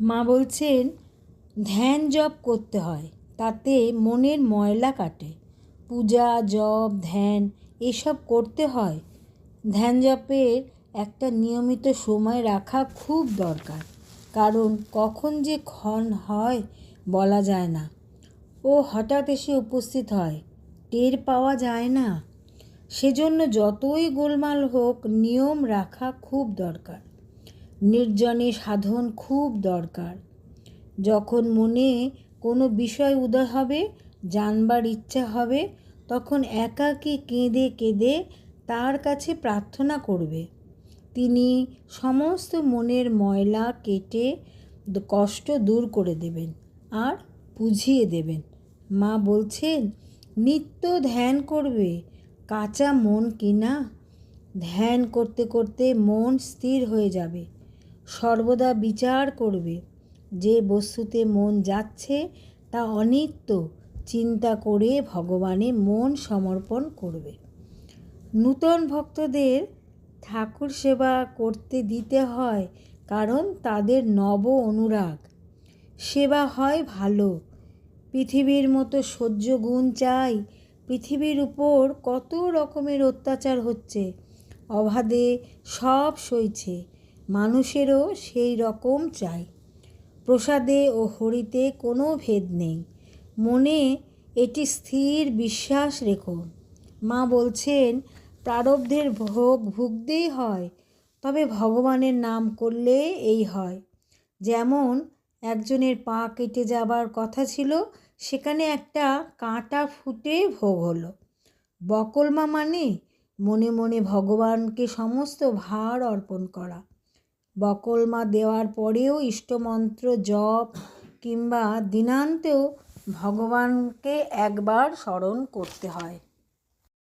মা বলছেন, ধ্যান জপ করতে হয়, তাতে মনের ময়লা কাটে। পূজা, জপ, ধ্যান, এসব করতে হয়। ধ্যান জপের একটা নিয়মিত সময় রাখা খুব দরকার, কারণ কখন যে ক্ষণ হয় বলা যায় না। ও হঠাৎ এসে উপস্থিত হয়, টের পাওয়া যায় না। সেজন্য যতই গোলমাল হোক, নিয়ম রাখা খুব দরকার। নির্জনে সাধন খুব দরকার। যখন মনে কোনো বিষয় উদয় হবে, জানবার ইচ্ছা হবে, তখন একাকী কেঁদে কেঁদে তার কাছে প্রার্থনা করবে। তিনি সমস্ত মনের ময়লা কেটে কষ্ট দূর করে দেবেন আর বুঝিয়ে দেবেন। মা বলছেন, নিত্য ধ্যান করবে, কাঁচা মন কিনা? ধ্যান করতে করতে মন স্থির হয়ে যাবে। সর্বদা বিচার করবে। যে বস্তুতে মন যাচ্ছে, তা অনিত্য। চিন্তা করে ভগবানে মন সমর্পণ করবে। নূতন ভক্তদের ঠাকুর সেবা করতে দিতে হয়, কারণ তাদের নব অনুরাগ। সেবা হয় ভালো। পৃথিবীর মতো সহ্য গুণ চাই। পৃথিবীর উপর কত রকমের অত্যাচার হচ্ছে। অবাধে সব সইছে। মানুষেরও সেই রকম চাই। প্রসাদে ও হরিতে কোনো ভেদ নেই। মনে এটি স্থির বিশ্বাস রেখো। মা বলছেন, প্রারব্ধের ভোগ ভুগতেই হয়, তবে ভগবানের নাম করলে এই হয়। যেমন একজনের পা কেটে যাবার কথা ছিল, সেখানে একটা কাঁটা ফুটে ভোগ হলো। বকলমা মানে মনে মনে ভগবানকে সমস্ত ভার অর্পণ করা। বকলমা দেওয়ার পরেও ইষ্টমন্ত্র জপ কিংবা দিনান্তেও ভগবানকে একবার স্মরণ করতে হয়।